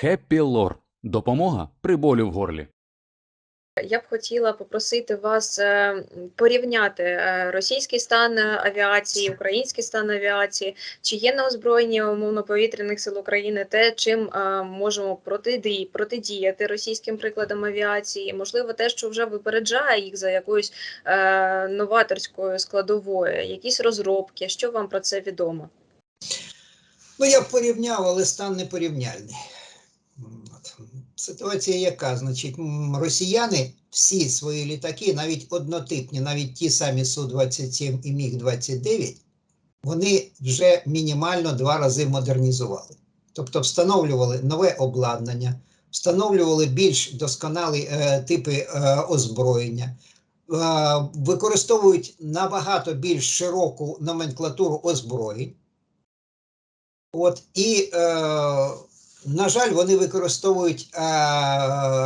Хеппі Лор. Допомога при болю в горлі. Я б хотіла попросити вас е, порівняти е, російський стан авіації, український стан авіації, чи є на озброєнні умовно повітряних сил України те, чим е, можемо протидії, протидіяти російським прикладам авіації, можливо, те, що вже випереджає їх за якоюсь новаторською складовою, якісь розробки. Що вам про це відомо? Ну, я б порівняв, але стан не порівняльний. От. Ситуація яка? Значить, росіяни всі свої літаки, навіть однотипні, навіть ті самі Су-27 і Міг-29, вони вже мінімально два рази модернізували. Тобто встановлювали нове обладнання, встановлювали більш досконалі е, типи е, озброєння, е, використовують набагато більш широку номенклатуру озброєнь. От і, е, на жаль, вони використовують е,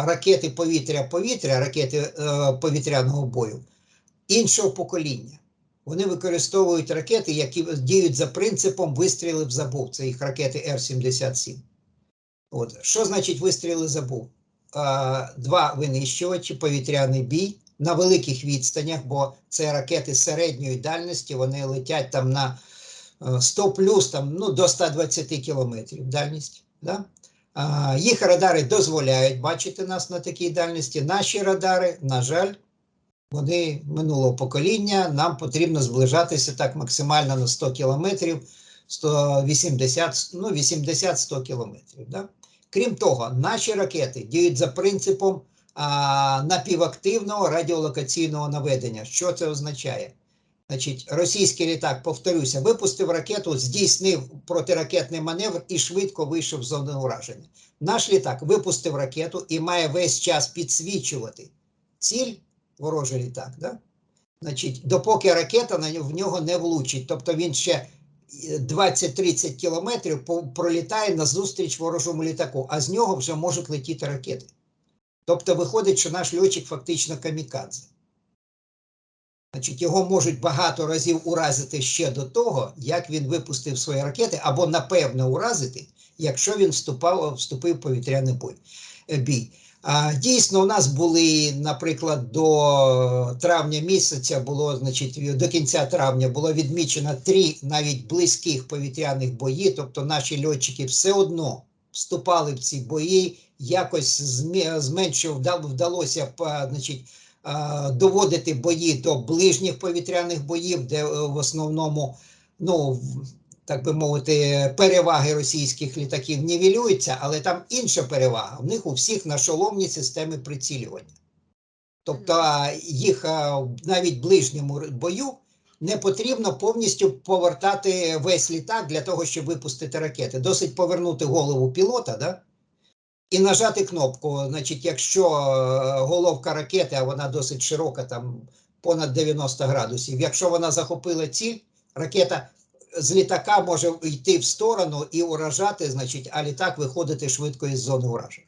ракети повітря-повітря, ракети е, повітряного бою іншого покоління. Вони використовують ракети, які діють за принципом вистрілив забув. Це їх ракети Р-77. От. Що значить вистріли забув? Е, два винищувачі, повітряний бій на великих відстанях, бо це ракети середньої дальності, вони летять там на е, 100 плюс там, ну, до 120 кілометрів дальність. Да? А, їх радари дозволяють бачити нас на такій дальності. Наші радари, на жаль, вони минулого покоління. Нам потрібно зближатися так максимально на 100 кілометрів, 180, ну, 80-100 кілометрів. Да? Крім того, наші ракети діють за принципом а, напівактивного радіолокаційного наведення. Що це означає? Значить, російський літак, повторюся, випустив ракету, здійснив протиракетний маневр і швидко вийшов з зони ураження. Наш літак випустив ракету і має весь час підсвічувати ціль, ворожий літак, да? Значить, допоки ракета в нього не влучить. Тобто він ще е, 20-30 кілометрів пролітає назустріч ворожому літаку, а з нього вже можуть летіти ракети. Тобто виходить, що наш льотчик фактично камікадзе. Значить, його можуть багато разів уразити ще до того, як він випустив свої ракети, або напевно уразити, якщо він вступав, вступив в повітряний бой, е, бій. А, дійсно, у нас були, наприклад, до травня місяця було, значить, до кінця травня було відмічено три навіть близьких повітряних бої, тобто наші льотчики все одно вступали в ці бої, якось зме- зменшив, вдалося значить, доводити бої до ближніх повітряних боїв, де е, в основному, ну, так би мовити, переваги російських літаків нівелюються, але там інша перевага. В них у всіх нашоломні системи прицілювання. Тобто їх в навіть ближньому бою не потрібно повністю повертати весь літак для того, щоб випустити ракети. Досить повернути голову пілота, да? І нажати кнопку. Значить, якщо е, головка ракети, а вона досить широка, там понад 90 градусів, якщо вона захопила ціль, ракета з літака може йти в сторону і уражати, значить, а літак виходити швидко із зони ураження.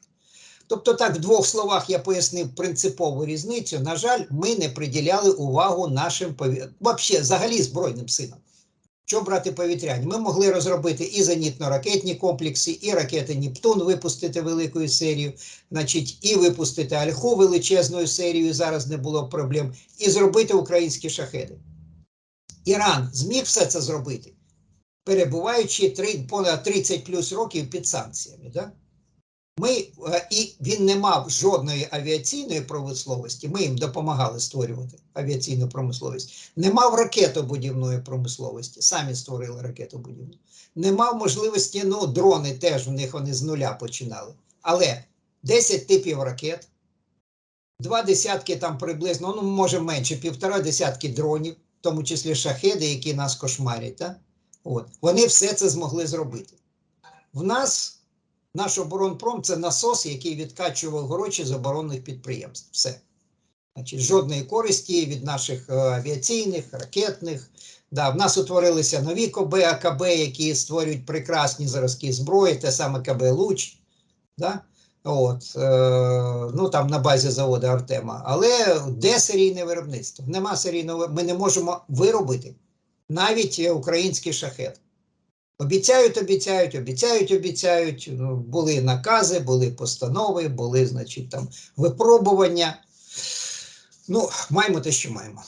Тобто, так, в двох словах я пояснив принципову різницю. На жаль, ми не приділяли увагу нашим пові... Взагалі Збройним силам. Що брати повітряні? Ми могли розробити і зенітно-ракетні комплекси, і ракети Нептун випустити великою серією, значить, і випустити Альху величезною серією, зараз не було проблем, і зробити українські шахеди. Іран зміг все це зробити, перебуваючи 3, понад 30 плюс років під санкціями. Да? Ми, е, і він не мав жодної авіаційної промисловості, ми їм допомагали створювати авіаційну промисловість. Не мав ракетобудівної промисловості, самі створили ракетобудівну. Не мав можливості, ну, дрони теж в них вони з нуля починали. Але 10 типів ракет, два десятки там приблизно, ну може менше, півтора десятки дронів, в тому числі шахеди, які нас кошмарять. Та? От. Вони все це змогли зробити. В нас наш оборонпром це насос, який відкачував гроші з оборонних підприємств. Все. Значить, жодної користі від наших е, авіаційних, ракетних. Да, в нас утворилися нові КБ, АКБ, які створюють прекрасні зразки зброї, те саме КБ Луч. Да? От, е, ну там на базі заводу Артема. Але де серійне виробництво? Нема серійного, ми не можемо виробити навіть е, український шахет. Обіцяють, обіцяють, обіцяють, обіцяють. Ну, Були накази, були постанови, були, значить, там випробування. Ну, маємо те, що маємо.